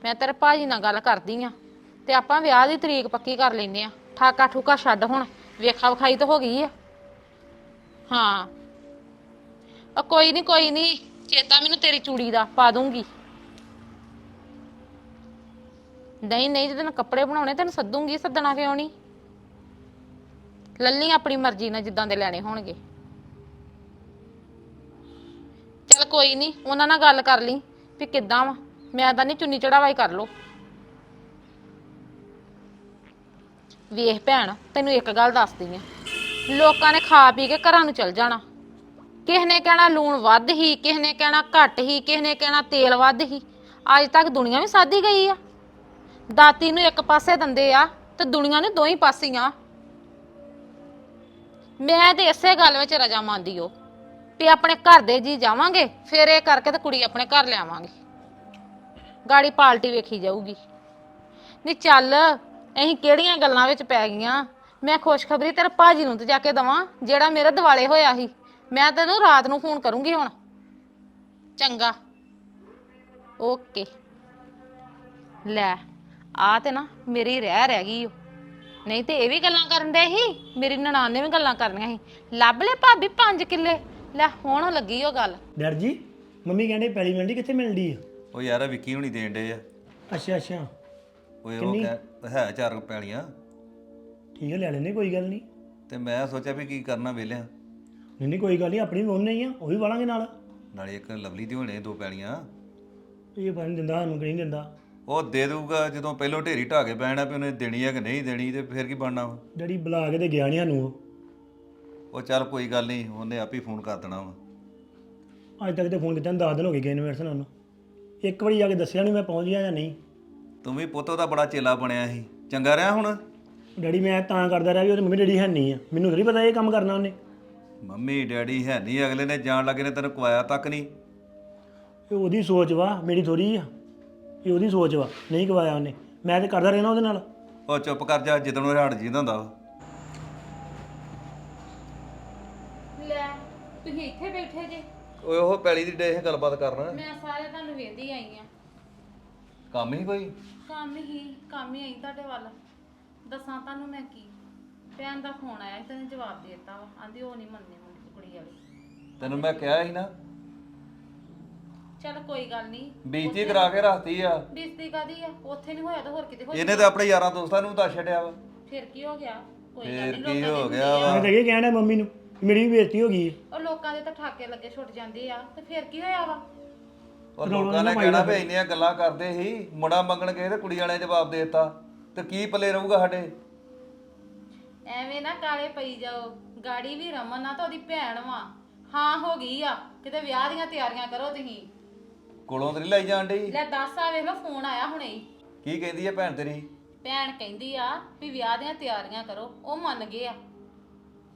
ਮੈਂ ਤੇਰੇ ਭਾਜੀ ਨਾਲ ਗੱਲ ਕਰਦੀ ਆ। ਤੇ ਆਪਾਂ ਵਿਆਹ ਦੀ ਤਰੀਕ ਪੱਕੀ ਕਰ ਲੈਨੇ ਆ। ਠਾਕਾ ਠੂਕਾ ਛੱਡ ਹੁਣ, ਵੇਖਾ ਵਿਖਾਈ ਤਾਂ ਹੋ ਗਈ ਆ। ਹਾਂ। ਆ ਕੋਈ ਨਹੀਂ ਕੋਈ ਨਹੀਂ। ਚੇਤਾ ਮੈਨੂੰ ਤੇਰੀ ਚੂੜੀ ਦਾ, ਪਾ ਦੂੰਗੀ। ਨਹੀਂ ਨਹੀਂ ਜਦੋਂ ਕੱਪੜੇ ਬਣਾਉਣੇ, ਤੈਨੂੰ ਸੱਦੂਗੀ, ਸੱਦਣਾ ਕਿਉਂ ਨਹੀਂ? ਲੱਲੀ ਆਪਣੀ ਮਰਜ਼ੀ ਨਾਲ ਜਿੱਦਾਂ ਦੇ ਲੈਣੇ ਹੋਣਗੇ। ਚੱਲ ਕੋਈ ਨਹੀਂ, ਉਹਨਾਂ ਨਾਲ ਗੱਲ ਕਰ ਲਈ ਵੀ ਕਿੱਦਾਂ ਵਾ। ਮੈਂ ਤਾਂ ਨਹੀਂ ਚੁੰਨੀ ਚੜਾਵਾਈ ਕਰ ਲੋ ਵੇਖ ਭੈਣ, ਤੈਨੂੰ ਇੱਕ ਗੱਲ ਦੱਸਦੀ ਆ। ਲੋਕਾਂ ਨੇ ਖਾ ਪੀ ਕੇ ਘਰਾਂ ਨੂੰ ਚਲ ਜਾਣਾ। ਕਿਸ ਨੇ ਕਹਿਣਾ ਲੂਣ ਵੱਧ ਹੀ, ਕਿਸ ਨੇ ਕਹਿਣਾ ਘੱਟ ਹੀ, ਕਿਸ ਨੇ ਕਹਿਣਾ ਤੇਲ ਵੱਧ ਹੀ। ਅੱਜ ਤੱਕ ਦੁਨੀਆ ਵੀ ਸਾਦੀ ਗਈ ਆ। ਦਾਤੀ ਨੂੰ ਇੱਕ ਪਾਸੇ ਦੰਦੇ ਆ ਤੇ ਦੁਨੀਆ ਨੂੰ ਦੋ ਦੋਹੀਂ ਪਾਸੀਆਂ। ਮੈਂ ਤੇ ਇਸੇ ਗੱਲ ਵਿੱਚ ਰਜਾ ਮੰਨਦੀ ਓ ਵੀ ਆਪਣੇ ਘਰ ਦੇ ਜੀ ਜਾਵਾਂਗੇ, ਫਿਰ ਇਹ ਕਰਕੇ ਤੇ ਕੁੜੀ ਆਪਣੇ ਘਰ ਲਿਆਵਾਂਗੇ ਗਾੜੀ ਪਾਲਟੀ ਵੇਖੀ ਜਾਊਗੀ। ਨਹੀਂ ਚੱਲ, ਅਸੀਂ ਕਿਹੜੀਆਂ ਗੱਲਾਂ ਵਿੱਚ ਪੈ ਗਈਆਂ? ਮੈਂ ਖੁਸ਼ਖਬਰੀ ਤੇਰੇ ਭਾਜੀ ਨੂੰ ਤੇ ਜਾ ਕੇ ਦਵਾਂ, ਜਿਹੜਾ ਮੇਰੇ ਦਿਵਾਲੇ ਹੋਇਆ ਸੀ। ਮੈਂ ਤੈਨੂੰ ਰਾਤ ਨੂੰ ਫੋਨ ਕਰੂੰਗੀ ਹੁਣ। ਚੰਗਾ। ਓਕੇ। ਲੈ। ਆ ਤੇ ਨਾ ਮੇਰੀ ਰਹਿ ਰਹਿ ਗਈ ਓ। ਨਹੀਂ ਤੇ ਇਹ ਵੀ ਗੱਲਾਂ ਕਰਨ ਦੇ ਸੀ? ਮੇਰੀ ਨਨਾਣ ਨੇ ਵੀ ਗੱਲਾਂ ਕਰਨੀਆਂ ਸੀ। ਲੱਭ ਲੈ ਭਾਬੀ 5 ਕਿੱਲੇ। ਲੈ ਹੁਣ ਲੱਗੀ ਉਹ ਗੱਲ। ਡੈਡ ਜੀ ਮੰਮੀ ਕਹਿੰਦੇ ਪੈਲੀ ਮਿਲਦੀ ਕਿੱਥੇ ਮਿਲਦੀ ਆ? ਉਹ ਯਾਰ ਆ ਵਿੱਕੀ ਹੁਣੀ ਦੇਣ ਡੇ ਆ। ਅੱਛਾ ਅੱਛਾ। ਓਏ ਉਹ ਕਹਿ- ਹੈ ਚਾਰ ਪੈਲੀਆਂ। ਠੀਕ ਹੈ ਲੈ ਲੈਣੇ ਕੋਈ ਗੱਲ ਨਹੀਂ। ਤੇ ਮੈਂ ਸੋਚਿਆ ਵੀ ਕੀ ਕਰਨਾ ਵੇਲਿਆ ਨਹੀਂ ਨਹੀਂ ਕੋਈ ਗੱਲ ਨਹੀਂ ਆਪਣੀ ਵੀ ਉਹਨੇ ਹੀ ਆ ਉਹ ਵੀ ਵਾਲਾਂਗੇ ਨਾਲ। ਨਾਲੇ ਇੱਕ ਲਵਲੀ ਦੀ ਹੋਣੇ ਦੋ ਪੈਲੀਆਂ। ਇਹ ਨਹੀਂ ਦਿੰਦਾ ਸਾਨੂੰ ਕਿ ਨਹੀਂ ਦਿੰਦਾ। ਉਹ ਦੇ ਦਊਗਾ ਜਦੋਂ ਪਹਿਲੋਂ ਢੇਰੀ ਢਾ ਕੇ ਬਹਿਣਾ ਵੀ ਉਹਨੇ ਦੇਣੀ ਹੈ ਕਿ ਨਹੀਂ ਦੇਣੀ ਤੇ ਫਿਰ ਕੀ ਬਣਨਾ ਵਾ? ਡੈਡੀ ਬੁਲਾ ਕੇ ਤੇ ਗਿਆ ਨਹੀਂ ਸਾਨੂੰ ਉਹ। ਉਹ ਚੱਲ ਕੋਈ ਗੱਲ ਨਹੀਂ ਉਹਨੇ ਆਪ ਹੀ ਫੋਨ ਕਰ ਦੇਣਾ ਵਾ। ਅੱਜ ਤੱਕ ਤੇ ਫੋਨ ਕੀਤਾ ਨੂੰ 10 ਦਿਨ ਹੋ ਗਏ ਗਏ ਨੇ ਸਾਨੂੰ। ਇੱਕ ਵਾਰੀ ਜਾ ਕੇ ਦੱਸਿਆ ਨਹੀਂ ਮੈਂ ਪਹੁੰਚ ਗਿਆ ਜਾਂ ਨਹੀਂ। ਤੂੰ ਵੀ ਪੁੱਤ ਉਹਦਾ ਬੜਾ ਚੇਲਾ ਬਣਿਆ ਸੀ। ਚੰਗਾ ਰਿਹਾ ਹੁਣ? ਡੈਡੀ ਮੈਂ ਤਾਂ ਕਰਦਾ ਰਿਹਾ ਵੀ ਉਹਦੇ ਮੰਮੀ ਡੈਡੀ ਹੈ ਨਹੀਂ ਆ। ਮੈਨੂੰ ਥੋੜੀ ਪਤਾ ਇਹ ਕੰਮ ਕਰਨਾ ਉਹਨੇ। ਮੰਮੀ ਡੈਡੀ ਹੈ ਨਹੀਂ ਅਗਲੇ ਨੇ ਜਾਣ ਲੱਗੇ ਨੇ ਤੈਨੂੰ ਕਵਾਇਆ ਤੱਕ ਨਹੀਂ। ਇਹ ਉਹਦੀ ਸੋਚ ਵਾ ਮੇਰੀ ਥੋੜੀ ਆ। ਇਹ ਉਹਦੀ ਸੋਚ ਵਾ ਨਹੀਂ ਕਵਾਇਆ ਉਹਨੇ। ਮੈਂ ਤੇ ਕਰਦਾ ਰਹਿਣਾ ਉਹਦੇ ਨਾਲ। ਉਹ ਚੁੱਪ ਕਰ ਜਾ ਜਦੋਂ ਉਹ ਹਟ ਜਿੰਦਾ ਹੁੰਦਾ ਵਾ। ਲੈ ਤੁਸੀਂ ਇੱਥੇ ਬੈਠੇ ਜੇ। ਓਏ ਉਹ ਪੈਲੀ ਦੀ ਡੇ ਗੱਲਬਾਤ ਕਰਨਾ। ਮੈਂ ਸਾਰੇ ਤੁਹਾਨੂੰ ਵੇਖਦੀ ਆਈ ਆ। ਕੰਮ ਹੀ ਕੋਈ? ਕੰਮ ਹੀ ਕੰਮ ਹੀ ਆਈ ਤੁਹਾਡੇ ਵੱਲ। ਦੱਸਾਂ ਤੁਹਾਨੂੰ ਮੈਂ ਕੀ। ਭੈਣ ਦਾ ਫੋਨ ਆਇਆ ਸੀ ਤੈਨੂੰ ਜਵਾਬ ਦੇ ਦਿੱਤਾ ਵਾ। ਆਂਦੀ ਉਹ ਨਹੀਂ ਮੰਨਦੀ ਮੁੰਡੀ ਕੁੜੀ ਵਾਲੀ। ਤੈਨੂੰ ਮੈਂ ਕਿਹਾ ਸੀ ਨਾ ਚੱਲ ਕੋਈ ਗੱਲ ਨਹੀਂ ਬੀਤੀ ਕਰਾ ਕੇ ਰੱਖਤੀ ਆ। ਬੇਇੱਜ਼ਤੀ ਕਾਦੀ ਆ? ਉੱਥੇ ਨਹੀਂ ਹੋਇਆ ਤਾਂ ਹੋਰ ਕਿਤੇ ਹੋਇਆ। ਇਹਨੇ ਤਾਂ ਆਪਣੇ ਯਾਰਾਂ ਦੋਸਤਾਂ ਨੂੰ ਦੱਸ ਛੱਡਿਆ ਵਾ। ਫਿਰ ਕੀ ਹੋ ਗਿਆ? ਕੋਈ ਗੱਲ ਫੇਰ ਨਹੀਂ ਕੀ ਹੋ ਗਿਆ ਆ। ਮੈਂ ਤਾਂ ਇਹ ਕਹਿਣਾ ਮੰਮੀ ਨੂੰ ਕਿ ਮੇਰੀ ਵੀ ਬੇਇੱਜ਼ਤੀ ਹੋ ਗਈ ਹੈ ਉਹ ਲੋਕਾਂ ਦੇ ਤਾਂ ਠਾਕੇ ਲੱਗੇ ਛੁੱਟ ਜਾਂਦੇ ਆ ਤੇ ਫਿਰ ਕੀ ਹੋਇਆ ਵਾ? ਉਹ ਲੋਕਾਂ ਨੇ ਕਹਿਣਾ ਵੀ ਇੰਨੀਆਂ ਗੱਲਾਂ ਕਰਦੇ ਸੀ ਮੁੰਡਾ ਮੰਗਣ ਗਏ ਤੇ ਕੁੜੀ ਵਾਲਿਆਂ ਨੇ ਜਵਾਬ ਦੇ ਦਿੱਤਾ। ਤੇ ਕੀ ਪੱਲੇ ਰਹੂਗਾ ਸਾਡੇ? ਐਵੇਂ ਨਾ ਕਾਲੇ ਪਈ ਜਾਓ। ਗਾੜੀ ਵੀ ਰਮਨ ਆ ਤਾਂ ਉਹਦੀ ਭੈਣ ਵਾ। ਹਾਂ ਹੋ ਗਈ ਆ। ਕਿਤੇ ਵਿਆਹ ਦੀਆਂ ਤਿਆਰੀਆਂ ਕਰੋ ਤੁਸੀਂ। ਕੋਲੋਂ ਤੇ ਨੀ ਲਈ ਜਾਣ ਡਈ? ਲੈ ਦੱਸ ਆ ਵੇਖ ਲਓ ਫੋਨ ਆਇਆ ਹੁਣੇ ਹੀ। ਕੀ ਕਹਿੰਦੀ ਹੈ ਭੈਣ ਤੇਰੀ? ਭੈਣ ਕਹਿੰਦੀ ਆ ਵੀ ਵਿਆਹ ਦੀਆਂ ਤਿਆਰੀਆਂ ਕਰੋ ਉਹ ਮੰਨ ਗਏ ਆ।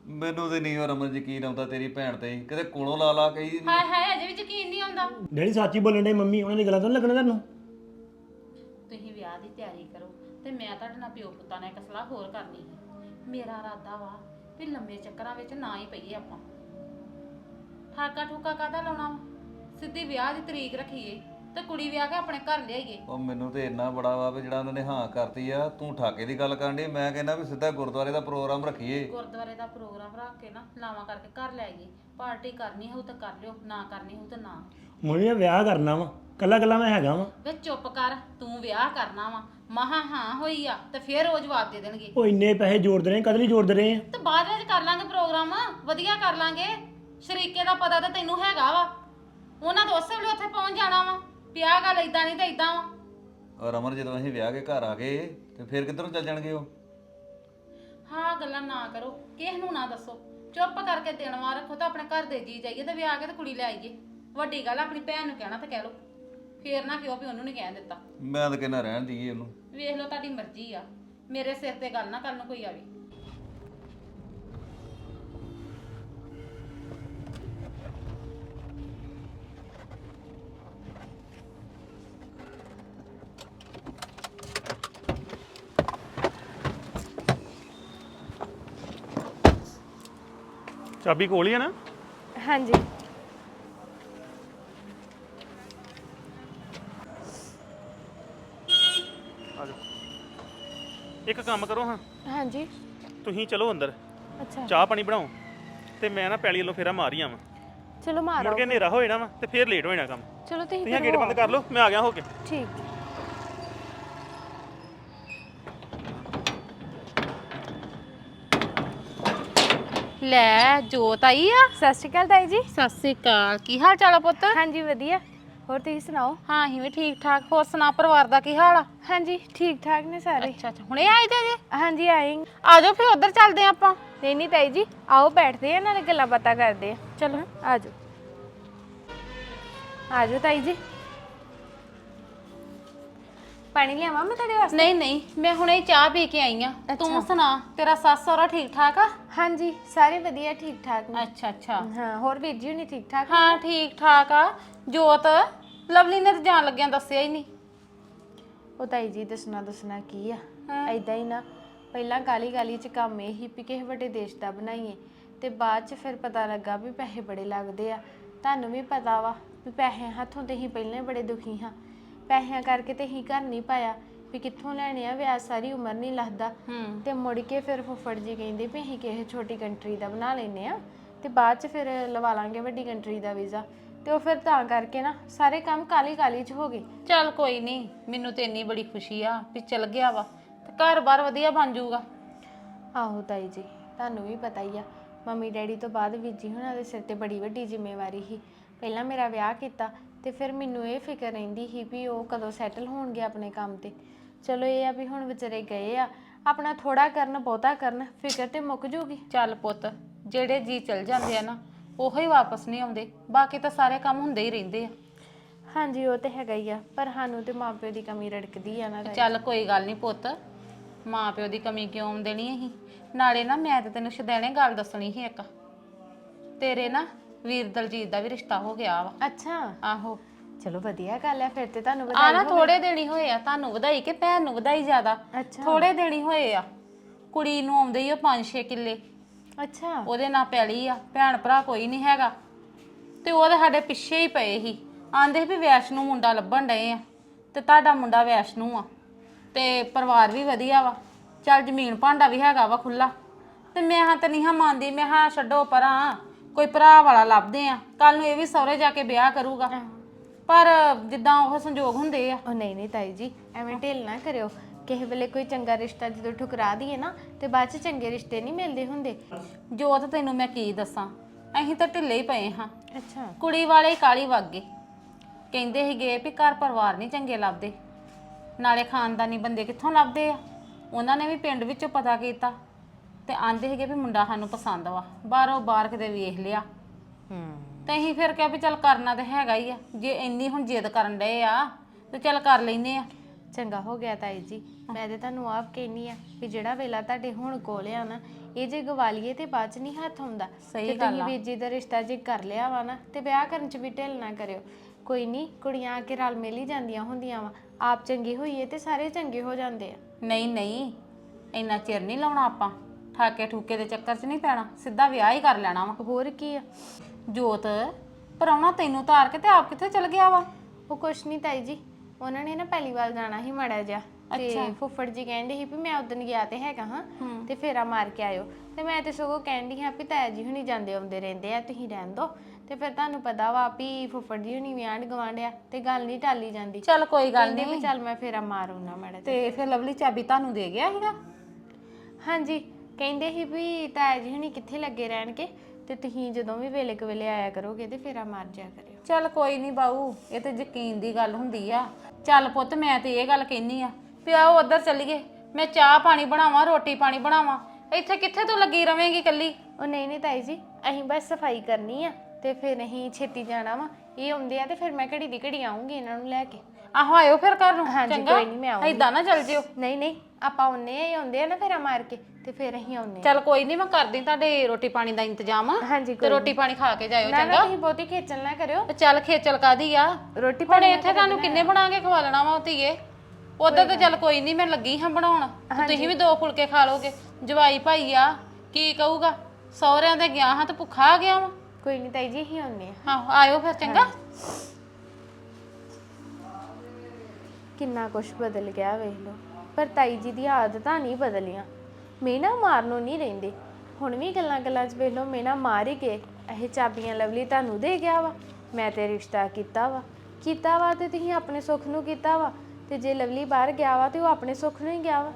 ਮੈਨੂੰ ਤੇ ਨਹੀਂ ਉਹ ਰਮਨ ਯਕੀਨ ਆਉਂਦਾ ਤੇਰੀ ਭੈਣ ਤੇ। ਕਿਤੇ ਕੋਲੋਂ ਲਾ ਲਾ ਕਹੀ। ਹਾਏ ਹਾਏ ਅਜੇ ਵੀ ਯਕੀਨ ਨਹੀਂ ਆਉਂਦਾ। ਡੈਡੀ ਸੱਚੀ ਬੋਲਣ ਦੇ ਮੰਮੀ ਉਹਨਾਂ ਦੀ ਗੱਲਾਂ ਤੋਂ ਨੀ ਲੱਗਣਾ ਤੁਹਾਨੂੰ? ਤੁਸੀਂ ਵਿਆਹ ਦੀ ਤਿਆਰੀ ਕਰੋ ਤੇ ਮੈਂ ਤੁਹਾਡੇ ਨਾਲ ਪਿਓ ਪੁੱਤਾਂ ਨਾਲ ਇੱਕ ਸਲਾਹ ਹੋਰ ਕਰਨੀ ਹੈ ਮੇਰਾ ਇਰਾਦਾ ਵਾ ਵੀ ਲੰਮੇ ਚੱਕਰਾਂ ਵਿੱਚ ਨਾ ਹੀ ਪਈਏ ਆਪਾਂ। ਠਾਕਾ ਠੂਕਾ ਕਾਹਦਾ ਲਾਉਣਾ ਵਾ? ਸਿੱਧੀ ਵਿਆਹ ਦੀ ਤਰੀਕ ਰੱਖੀਏ ਤੇ ਕੁੜੀ ਵਿਆਹ ਕੇ ਆਪਣੇ ਘਰ ਲਿਆਈਏ। ਉਹ ਮੈਨੂੰ ਤੇ ਇੰਨਾ ਬੜਾ ਵਾ ਵੀ ਜਿਹੜਾ ਉਹਨਾਂ ਨੇ ਹਾਂ ਕਰਤੀ ਆ ਤੂੰ ਠਾਕੇ ਦੀ ਗੱਲ ਕਰਨ ਡਈ ਮੈਂ ਕਹਿੰਦਾ ਵੀ ਸਿੱਧਾ ਗੁਰਦੁਆਰੇ ਦਾ ਪ੍ਰੋਗਰਾਮ ਰੱਖੀਏ। ਗੁਰਦੁਆਰੇ ਦਾ ਪ੍ਰੋਗਰਾਮ ਰੱਖ ਕੇ ਨਾ ਲਾਵਾਂ ਕਰਕੇ ਘਰ ਲੈ ਆਈਏ। ਪਾਰਟੀ ਕਰਨੀ ਹੋਊ ਤਾਂ ਕਰ ਲਿਓ ਨਾ ਕਰਨੀ ਹੋਊ ਤਾਂ ਨਾ। ਮੰਮੀ ਮੈਂ ਵਿਆਹ ਕਰਨਾ ਵਾ ਕੱਲਾ ਕੱਲਾ ਮੈਂ ਹੈਗਾ ਵਾ। ਵੇ ਚੁੱਪ ਕਰ ਤੂੰ ਵਿਆਹ ਕਰਨਾ ਵਾ। ਮਹਾ ਹਾਂ ਹੋਈ ਆ ਤੇ ਫੇਰ ਉਹ ਜਵਾਬ ਦੇ ਦੇਣਗੇ। ਉਹ ਇੰਨੇ ਪੈਸੇ ਜੋੜਦੇ ਰਹੇ ਕਦ ਲਈ ਜੋੜਦੇ ਰਹੇ ਆ। ਤੇ ਬਾਅਦ ਵਿੱਚ ਕਰ ਲਾਂਗੇ ਪ੍ਰੋਗਰਾਮ ਵਧੀਆ ਕਰ ਲਾਂਗੇ। ਸ਼ਰੀਕੇ ਦਾ ਪਤਾ ਤਾਂ ਤੈਨੂੰ ਹੈਗਾ ਵਾ। ਉਹਨਾਂ ਤੋਂ ਉਸੇ ਵੇਲੇ ਉੱਥੇ ਪਹੁੰਚ ਜਾਣਾ ਵਾ ਪਿਆ ਗੱਲ ਇਦਾਂ ਨਹੀਂ ਤਾਂ ਇਦਾਂ ਵਾ। ਔਰ ਰਮਨ ਜਦੋਂ ਅਸੀਂ ਵਿਆਹ ਕੇ ਘਰ ਆ ਗਏ ਤੇ ਫਿਰ ਕਿੱਧਰੋਂ ਚੱਲ ਜਾਣਗੇ ਉਹ? ਹਾਂ ਗੱਲਾਂ ਨਾ ਕਰੋ ਕਿਸੇ ਨੂੰ ਨਾ ਦੱਸੋ। ਚੁੱਪ ਕਰਕੇ ਦਿਨ ਵਾਰ ਰੱਖੋ ਤਾਂ ਆਪਣੇ ਘਰ ਦੇ ਜੀ ਜਾਈਏ ਤੇ ਵਿਆਹ ਕੇ ਤੇ ਕੁੜੀ ਲੈ ਆਈਏ। ਵੱਡੀ ਗੱਲ ਆ, ਆਪਣੀ ਭੈਣ ਨੂੰ ਕਹਿਣਾ ਤਾਂ ਕਹਿ ਲਓ। ਫੇਰ ਨਾ ਕਿਉਂ ਵੀ ਉਹਨੂੰ ਨਹੀਂ ਕਹਿਣ ਦਿੱਤਾ। ਮੈਂ ਤਾਂ ਕਹਿੰਦਾ ਰਹਿਣ ਦੀਏ ਉਹਨੂੰ। ਵੇਖ ਲਓ ਤੁਹਾਡੀ ਮਰਜ਼ੀ ਆ। ਮੇਰੇ ਸਿਰ ਤੇ ਗੱਲ ਨਾ ਕੱਲ ਨੂੰ ਕੋਈ ਆਵੇ। ਚਾਬੀ ਕੋਲ ਹੀ ਆ ਨਾ? ਹਾਂਜੀ। ਆ ਜਾਓ। ਇੱਕ ਕੰਮ ਕਰੋ ਹਾਂ। ਹਾਂਜੀ। ਤੁਸੀਂ ਚਲੋ ਅੰਦਰ। ਅੱਛਾ। ਚਾਹ ਪਾਣੀ ਬਣਾਓ। ਤੇ ਮੈਂ ਨਾ ਪੈਲੀ ਵੱਲੋਂ ਫੇਰਾ ਮਾਰ ਹੀ ਆਵਾਂ। ਚਲੋ ਮਾਰੋ। ਮੁੜ ਕੇ ਹਨੇਰਾ ਹੋ ਜਾਣਾ ਵਾ ਤੇ ਫੇਰ ਲੇਟ ਹੋ ਜਾਣਾ ਕੰਮ। ਚਲੋ ਤੁਸੀਂ ਤੁਸੀਂ ਗੇਟ ਬੰਦ ਕਰ ਲਓ ਮੈਂ ਆ ਗਿਆ ਹੋ ਕੇ। ਠੀਕ। ਲੈ ਜੋਤ ਆਈ ਆ। ਸਤਿ ਸ਼੍ਰੀ ਅਕਾਲ ਤਾਈ ਜੀ। ਸਤਿ ਸ੍ਰੀ ਅਕਾਲ। ਕੀ ਹਾਲ ਚਾਲ ਆ ਪੁੱਤ? ਹਾਂਜੀ ਵਧੀਆ। ਹੋਰ ਤੁਸੀਂ ਸੁਣਾਓ? ਹਾਂ ਅਸੀਂ ਵੀ ਠੀਕ ਠਾਕ। ਹੋਰ ਸੁਣਾ ਪਰਿਵਾਰ ਦਾ ਕੀ ਹਾਲ ਆ? ਹਾਂਜੀ ਠੀਕ ਠਾਕ ਨੇ ਸਾਰੇ। ਅੱਛਾ ਅੱਛਾ। ਹੁਣੇ ਆਏ ਜੇ ਹਾਂਜੀ ਆਏ ਆ ਜਾਓ ਫਿਰ ਉਧਰ ਚੱਲਦੇ ਆਂ ਆਪਾਂ। ਨਹੀਂ ਨਹੀਂ ਤਾਈ ਜੀ ਆਓ ਬੈਠਦੇ ਆ ਨਾਲੇ ਗੱਲਾਂ ਬਾਤਾਂ ਕਰਦੇ ਆ। ਚਲੋ। ਆ ਜਾਓ। ਆ ਜਾਓ ਤਾਈ ਜੀ। ਪਾਣੀ ਲਿਆਵਾਂ ਮੈਂ ਤੁਹਾਡੇ ਵਾਸਤੇ? ਨਹੀਂ ਨਹੀਂ। ਮੈਂ ਹੁਣੇ ਚਾਹ ਪੀ ਕੇ ਆਈ ਆ। ਤੂੰ ਸੁਣਾ ਤੇਰਾ ਸੱਸ ਸਹੁਰਾ ਠੀਕ ਠਾਕ ਆ? ਹਾਂਜੀ ਸਾਰੇ ਵਧੀਆ ਠੀਕ ਠਾਕ ਨੇ। ਅੱਛਾ ਅੱਛਾ। ਹਾਂ ਹੋਰ ਵੀਰ ਜੀ ਹੁਣੀ ਠੀਕ ਠਾਕ ਹਾਂ ਠੀਕ ਠਾਕ ਆ। ਜੋਤ ਲਵਲੀ ਨੇ ਤਾਂ ਜਾਣ ਲੱਗਿਆ ਦੱਸਿਆ ਹੀ ਨਹੀਂ। ਉਹ ਤਾਈ ਜੀ ਦੱਸਣਾ ਦੱਸਣਾ ਕੀ ਆ? ਐਦਾਂ ਹੀ ਨਾ ਪਹਿਲਾਂ ਕਾਲੀ ਕਾਲੀ ਚ ਕੰਮ ਇਹ ਹੀ ਵੀ ਕਿਸੇ ਵੱਡੇ ਦੇਸ਼ ਦਾ ਬਣਾਈਏ ਤੇ ਬਾਅਦ ਚ ਫਿਰ ਪਤਾ ਲੱਗਾ ਵੀ ਪੈਸੇ ਬੜੇ ਲੱਗਦੇ ਆ। ਤੁਹਾਨੂੰ ਵੀ ਪਤਾ ਵਾ ਵੀ ਪੈਸੇ ਹੱਥੋਂ ਤੇ ਹੀ ਪਹਿਲਾਂ ਹੀ ਬੜੇ ਦੁਖੀ ਹਾਂ। ਪੈਸਿਆਂ ਕਰਕੇ ਤੇ ਹੀ ਘਰ ਨਹੀਂ ਪਾਇਆ। ਵੀ ਕਿੱਥੋਂ ਲੈਣੇ ਆ? ਵਿਆਹ ਸਾਰੀ ਉਮਰ ਨਹੀਂ ਲੱਗਦਾ। ਹੂੰ। ਤੇ ਮੁੜ ਕੇ ਫਿਰ ਫੁੱਫੜ ਜੀ ਕਹਿੰਦੇ ਵੀ ਅਸੀਂ ਕਿਸੇ ਛੋਟੀ ਕੰਟਰੀ ਦਾ ਬਣਾ ਲੈਨੇ ਆ। ਤੇ ਬਾਅਦ ਚ ਫਿਰ ਲਵਾ ਲਾਂਗੇ ਵੱਡੀ ਕੰਟਰੀ ਦਾ ਵੀਜ਼ਾ। ਤੇ ਉਹ ਫਿਰ ਤਾਂ ਕਰਕੇ ਨਾ ਸਾਰੇ ਕੰਮ ਕਾਲੀ ਕਾਲੀ ਚ ਹੋ ਗਏ। ਚੱਲ ਕੋਈ ਨਹੀਂ ਮੈਨੂੰ ਤੇ ਇੰਨੀ ਬੜੀ ਖੁਸ਼ੀ ਆ ਵੀ ਚਲ ਗਿਆ ਵਾ। ਤੇ ਘਰ-ਬਾਰ ਵਧੀਆ ਬਣ ਜਾਊਗਾ। ਆਹੋ ਤਾਈ ਜੀ ਤੁਹਾਨੂੰ ਵੀ ਪਤਾ ਹੀ ਆ। ਮੰਮੀ ਡੈਡੀ ਤੋਂ ਬਾਅਦ ਵੀਜੀ ਹੁਣਾਂ ਦੇ ਸਿਰ ਤੇ ਬੜੀ ਵੱਡੀ ਜ਼ਿੰਮੇਵਾਰੀ ਸੀ। ਪਹਿਲਾਂ ਮੇਰਾ ਵਿਆਹ ਕੀਤਾ ਤੇ ਫਿਰ ਮੈਨੂੰ ਇਹ ਫਿਕਰ ਰਹਿੰਦੀ ਸੀ ਵੀ ਉਹ ਕਦੋਂ ਸੈਟਲ ਹੋਣਗੇ ਆਪਣੇ ਕੰਮ ਤੇ। ਚਲੋ ਇਹ ਆ ਵੀ ਹੁਣ ਵਿਚਾਰੇ ਗਏ ਆ ਆਪਣਾ ਥੋੜਾ ਕਰਨ ਬਹੁਤਾ ਕਰਨ ਫਿਕਰ ਤੇ ਮੁੱਕ ਜੂਗੀ। ਚੱਲ ਪੁੱਤ ਜਿਹੜੇ ਜੀ ਚਲ ਜਾਂਦੇ ਆ ਨਾ ਉਹੋ ਹੀ ਵਾਪਸ ਨਹੀਂ ਆਉਂਦੇ ਬਾਕੀ ਤਾਂ ਸਾਰੇ ਕੰਮ ਹੁੰਦੇ ਹੀ ਰਹਿੰਦੇ ਆ। ਹਾਂਜੀ ਉਹ ਤੇ ਹੈਗਾ ਹੀ ਆ ਪਰ ਸਾਨੂੰ ਤੇ ਮਾਪਿਓ ਦੀ ਕਮੀ ਰੜਕਦੀ ਆ ਨਾ। ਤਾਈ। ਚੱਲ ਕੋਈ ਗੱਲ ਨਹੀਂ ਪੁੱਤ ਮਾਂ ਪਿਓ ਦੀ ਕਮੀ ਕਿਉਂ ਆਉਣ ਦੇਣੀ ਅਸੀਂ? ਨਾਲੇ ਨਾ ਮੈਂ ਤੇ ਤੈਨੂੰ ਸ਼ਦੈਣੇ ਗੱਲ ਦੱਸਣੀ ਸੀ ਇੱਕ। ਤੇਰੇ ਨਾ ਵੀਰ ਦਲਜੀਤ ਦਾ ਵੀ ਰਿਸ਼ਤਾ ਹੋ ਗਿਆ ਵਾ। ਅੱਛਾ। ਆਹੋ। ਚਲੋ ਵਧੀਆ ਗੱਲ ਆ ਫਿਰ ਤੇ ਤੁਹਾਨੂੰ ਆ ਵਧਾਈ ਨਾ ਥੋੜੇ ਦੇਣੀ ਹੋਏ ਆ ਤੁਹਾਨੂੰ ਵਧਾਈ ਕਿ ਭੈਣ ਨੂੰ ਵਧਾਈ ਜ਼ਿਆਦਾ? ਅੱਛਾ। ਥੋੜੇ ਦੇਣੀ ਹੋਏ ਆ। ਕੁੜੀ ਨੂੰ ਆਉਂਦੇ ਹੀ ਉਹ 5-6 ਕਿੱਲੇ। ਅੱਛਾ। ਉਹਦੇ ਨਾਲ ਪੈਲੀ ਆ ਭੈਣ ਭਰਾ ਕੋਈ ਨਹੀਂ ਹੈਗਾ। ਤੇ ਉਹਦੇ ਸਾਡੇ ਪਿੱਛੇ ਹੀ ਪਏ ਸੀ। ਆਂਦੇ ਵੀ ਵੈਸ਼ਨੂ ਮੁੰਡਾ ਲੱਭਣ ਡਏ ਆ। ਤੇ ਤੁਹਾਡਾ ਮੁੰਡਾ ਵੈਸ਼ਨੂ ਆ। ਤੇ ਪਰਿਵਾਰ ਵੀ ਵਧੀਆ ਵਾ। ਚੱਲ ਜ਼ਮੀਨ ਭਾਂਡਾ ਵੀ ਹੈਗਾ ਵਾ ਖੁੱਲਾ ਤੇ ਮੈਂ ਹਾਂ ਤੇ ਨਹੀਂ ਹਾਂ ਮੰਨਦੀ ਮੈਂ ਹਾਂ ਛੱਡੋ ਪਰਾਂ। ਕੋਈ ਭਰਾ ਵਾਲਾ ਲੱਭਦੇ ਆ। ਕੱਲ ਨੂੰ ਇਹ ਵੀ ਸਹੁਰੇ ਜਾ ਕੇ ਵਿਆਹ ਕਰੂਗਾ। ਪਰ ਜਿੱਦਾਂ ਉਹ ਸੰਜੋਗ ਹੁੰਦੇ ਆ। ਉਹ ਨਹੀਂ ਨਹੀਂ ਤਾਈ ਜੀ ਐਵੇਂ ਢਿੱਲ ਨਾ ਕਰਿਓ। ਕਿਸੇ ਵੇਲੇ ਕੋਈ ਚੰਗਾ ਰਿਸ਼ਤਾ ਜਦੋਂ ਠੁਕਰਾ ਦਈਏ ਨਾ ਤੇ ਬਾਅਦ ਚ ਚੰਗੇ ਰਿਸ਼ਤੇ ਨਹੀਂ ਮਿਲਦੇ ਹੁੰਦੇ। ਜੋਤ ਤੈਨੂੰ ਮੈਂ ਕੀ ਦੱਸਾਂ? ਅਸੀਂ ਤਾਂ ਢਿੱਲੇ ਹੀ ਪਏ ਹਾਂ। ਅੱਛਾ। ਕੁੜੀ ਵਾਲੇ ਹੀ ਕਾਲੀ ਵਗ ਗਏ। ਕਹਿੰਦੇ ਸੀਗੇ ਵੀ ਘਰ ਪਰਿਵਾਰ ਨਹੀਂ ਚੰਗੇ ਲੱਭਦੇ। ਨਾਲੇ ਖਾਨਦਾਨੀ ਬੰਦੇ ਕਿੱਥੋਂ ਲੱਭਦੇ ਆ? ਉਹਨਾਂ ਨੇ ਵੀ ਪਿੰਡ ਵਿੱਚੋਂ ਪਤਾ ਕੀਤਾ। ਤੇ ਆਂਦੇ ਸੀਗੇ ਵੀ ਮੁੰਡਾ ਸਾਨੂੰ ਪਸੰਦ ਵਾ ਬਾਹਰੋਂ ਬਾਹਰ ਕਿਤੇ ਵੇਖ ਲਿਆ। ਹੂੰ। ਤੇ ਅਸੀਂ ਫਿਰ ਕਿਹਾ ਵੀ ਚੱਲ ਕਰਨਾ ਤੇ ਹੈਗਾ ਹੀ ਆ ਜੇ ਇੰਨੀ ਹੁਣ ਜਿੱਦ ਕਰਨ ਡਏ ਆ ਤੇ ਚੱਲ ਕਰ ਲੈਨੇ ਆ। ਚੰਗਾ ਹੋ ਗਿਆ ਤਾਈ ਜੀ ਮੈਂ ਤੇ ਤੁਹਾਨੂੰ ਆਪ ਕਹਿਨੀ ਆ ਵੀ ਜਿਹੜਾ ਵੇਲਾ ਤੁਹਾਡੇ ਹੁਣ ਕੋਲ ਆ ਨਾ ਇਹ ਜੇ ਗਵਾਲੀਏ ਤੇ ਬਾਅਦ ਚ ਨਹੀਂ ਹੱਥ ਆਉਂਦਾ ਸਹੀ ਤੇ ਤੁਸੀਂ ਆ। ਵੀਰ ਜੀ ਦਾ ਰਿਸ਼ਤਾ ਜੇ ਕਰ ਲਿਆ ਵਾ ਨਾ ਤੇ ਵਿਆਹ ਕਰਨ ਚ ਵੀ ਢਿੱਲ ਨਾ ਕਰਿਓ। ਕੋਈ ਨਹੀਂ ਕੁੜੀਆਂ ਆ ਕੇ ਰਲ ਮਿਲ ਹੀ ਜਾਂਦੀਆਂ ਹੁੰਦੀਆਂ ਵਾ ਆਪ ਚੰਗੀ ਹੋਈਏ ਤੇ ਸਾਰੇ ਚੰਗੇ ਹੋ ਜਾਂਦੇ ਆ। ਨਹੀਂ ਨਹੀਂ ਇੰਨਾ ਚਿਰ ਨਹੀਂ ਲਾਉਣਾ ਆਪਾਂ। ਠਾਕੇ ਠੂਕੇ ਦੇ ਚੱਕਰ 'ਚ ਨਹੀਂ ਪੈਣਾ ਸਿੱਧਾ ਵਿਆਹ ਹੀ ਕਰ ਲੈਣਾ ਵਾ। ਹੋਰ ਕੀ ਆ? ਜੋਤ ਪਰਾਉਣਾ ਤੈਨੂੰ ਤਾਰ ਕੇ ਤੇ ਆਪ ਕਿੱਥੇ ਚਲ ਗਿਆ ਵਾ? ਉਹ ਕੁਛ ਨਹੀਂ ਤਾਈ ਜੀ ਉਹਨਾਂ ਨੇ ਨਾ ਪਹਿਲੀ ਵਾਰ ਜਾਣਾ ਸੀ ਮੜਾ ਜਿਹਾ। ਤੇ ਫੁੱਫੜ ਜੀ ਕਹਿੰਦੇ ਸੀ ਵੀ ਮੈਂ ਉਦੋਂ ਗਿਆ ਤੇ ਹੈਗਾ ਹਾਂ ਤੇ ਫੇਰਾ ਮਾਰ ਕੇ ਆਇਓ। ਤੇ ਮੈਂ ਤੇ ਸਗੋਂ ਕਹਿੰਦੀ ਹਾਂ ਵੀ ਤਾਇਆ ਜੀ ਹੁਣੀ ਜਾਂਦੇ ਆਉਂਦੇ ਰਹਿੰਦੇ ਆ ਤੁਸੀਂ ਰਹਿਣ ਦੋ। ਤੇ ਫਿਰ ਤੁਹਾਨੂੰ ਪਤਾ ਵਾ ਵੀ ਫੁੱਫੜ ਜੀ ਹੁਣੀ ਵਿਆਹ ਗਵਾਂਡਿਆ ਤੇ ਗੱਲ ਨਹੀਂ ਟਾਲੀ ਜਾਂਦੀ। ਚੱਲ ਕੋਈ ਗੱਲ ਕਹਿੰਦੇ ਨਹੀਂ। ਚੱਲ ਮੈਂ ਫੇਰਾ ਮਾਰ ਆਉਣਾ ਮੜਾ ਤੇ ਫਿਰ ਲਵਲੀ ਚਾਬੀ ਤੁਹਾਨੂੰ ਦੇ ਗਿਆ ਸੀਗਾ? ਹਾਂਜੀ। ਕਹਿੰਦੇ ਸੀ ਵੀ ਤਾਇਆ ਜੀ ਹੁਣੀ ਕਿੱਥੇ ਲੱਗੇ ਰਹਿਣਗੇ ਤੇ ਤੁਸੀਂ ਜਦੋਂ ਵੀ ਵੇਲੇ ਕੁ ਵੇਲੇ ਆਇਆ ਕਰੋਗੇ ਤੇ ਫੇਰਾ ਮਾਰ ਜਾਇਆ ਕਰਿਓ। ਚੱਲ ਕੋਈ ਨਹੀਂ ਬਾਊ ਇਹ ਤੇ ਯਕੀਨ ਦੀ ਗੱਲ ਹੁੰਦੀ ਆ। ਚੱਲ ਪੁੱਤ ਮੈਂ ਤੇ ਇਹ ਗੱਲ ਕਹਿਨੀ ਆ ਵੀ ਆਓ ਉਧਰ ਚੱਲੀਏ। ਮੈਂ ਚਾਹ ਪਾਣੀ ਬਣਾਵਾਂ ਰੋਟੀ ਪਾਣੀ ਬਣਾਵਾਂ। ਇੱਥੇ ਕਿੱਥੇ ਤੂੰ ਲੱਗੀ ਰਵੇਂਗੀ ਕੱਲੀ ਉਹ ਨਹੀਂ ਨਹੀਂ ਤਾਈ ਜੀ ਅਸੀਂ ਬਸ ਸਫ਼ਾਈ ਕਰਨੀ ਆ ਤੇ ਫਿਰ ਅਸੀਂ ਛੇਤੀ ਜਾਣਾ ਵਾ। ਇਹ ਆਉਂਦੇ ਆ ਤੇ ਫਿਰ ਮੈਂ ਘੜੀ ਦੀ ਘੜੀ ਆਉਂਗੀ ਇਹਨਾਂ ਨੂੰ ਲੈ ਕੇ। ਆਹੋ ਆਇਓ ਫਿਰ ਘਰ ਨੂੰ ਹਾਂਜੀ, ਕੋਈ ਨੀ, ਮੈਂ ਆਊਂਗੀ। ਏਦਾਂ ਨਾ ਚੱਲ ਜਿਓ। ਨਹੀਂ ਨਹੀਂ ਆਪਾਂ ਆਉਂਦੇ ਆ ਇਹ ਆਉਂਦੇ ਆ ਨਾ ਫੇਰਾ ਮਾਰ ਕੇ ਤੇ ਫਿਰ ਅਸੀਂ ਆਉਂਦੇ ਆ ਚੱਲ ਕੋਈ ਨਹੀਂ ਮੈਂ ਕਰਦੀ ਤੁਹਾਡੇ ਰੋਟੀ ਪਾਣੀ ਦਾ ਇੰਤਜ਼ਾਮ। ਹਾਂਜੀ ਤੇ ਰੋਟੀ ਪਾਣੀ ਖਾ ਕੇ ਜਾਇਓ ਨਾ ਨਾ ਚੰਗਾ? ਤੁਸੀਂ ਬਹੁਤੀ ਖੇਚਲ ਨਾ ਕਰਿਓ। ਤੇ ਚੱਲ ਖੇਚਲ ਕਾਦੀ ਆ? ਰੋਟੀ ਹੁਣ ਇੱਥੇ ਤੁਹਾਨੂੰ ਕਿੰਨੇ ਬਣਾ ਕੇ ਖਵਾ ਲੈਣਾ ਵਾ ਧੀਏ? ਉਧਰ ਤੇ ਚੱਲ ਕੋਈ ਨਹੀਂ ਮੈਂ ਲੱਗੀ ਹਾਂ ਬਣਾਉਣ। ਤੇ ਤੁਸੀਂ ਵੀ ਦੋ ਫੁਲਕੇ ਖਾ ਲੋਗੇ। ਜਵਾਈ ਭਾਈ ਆ ਕੀ ਕਹੂਗਾ? ਸਹੁਰਿਆਂ ਦੇ ਗਿਆ ਹਾਂ ਤੇ ਭੁੱਖਾ ਆ ਗਿਆ ਵਾ। ਕੋਈ ਨਹੀਂ ਤਾਈ ਜੀ ਅਸੀਂ ਆਉਂਦੇ ਆ ਹਾਂ ਆਇਓ ਫਿਰ ਚੰਗਾ? ਕਿੰਨਾ ਕੁਛ ਬਦਲ ਗਿਆ ਵੇਖ ਲਓ। ਪਰ ਤਾਈ ਜੀ ਦੀਆਂ ਆਦਤਾਂ ਨਹੀਂ ਬਦਲੀਆਂ। ਮੇਨਾ ਮਾਰਨੋਂ ਨਹੀਂ ਰਹਿੰਦੇ। ਹੁਣ ਵੀ ਗੱਲਾਂ ਗੱਲਾਂ 'ਚ ਵੇਖ ਲਓ, ਮੇਨਾ ਮਾਰ ਹੀ ਗਏ। ਇਹ ਚਾਬੀਆਂ ਲਵਲੀ ਤੁਹਾਨੂੰ ਦੇ ਗਿਆ ਵਾ। ਮੈਂ ਤੇ ਰਿਸ਼ਤਾ ਕੀਤਾ ਵਾ। ਕੀਤਾ ਵਾ ਤੇ ਤੁਸੀਂ ਆਪਣੇ ਸੁੱਖ ਨੂੰ ਕੀਤਾ ਵਾ। ਤੇ ਜੇ ਲਵਲੀ ਬਾਹਰ ਗਿਆ ਵਾ ਤੇ ਉਹ ਆਪਣੇ ਸੁੱਖ ਨੂੰ ਹੀ ਗਿਆ ਵਾ।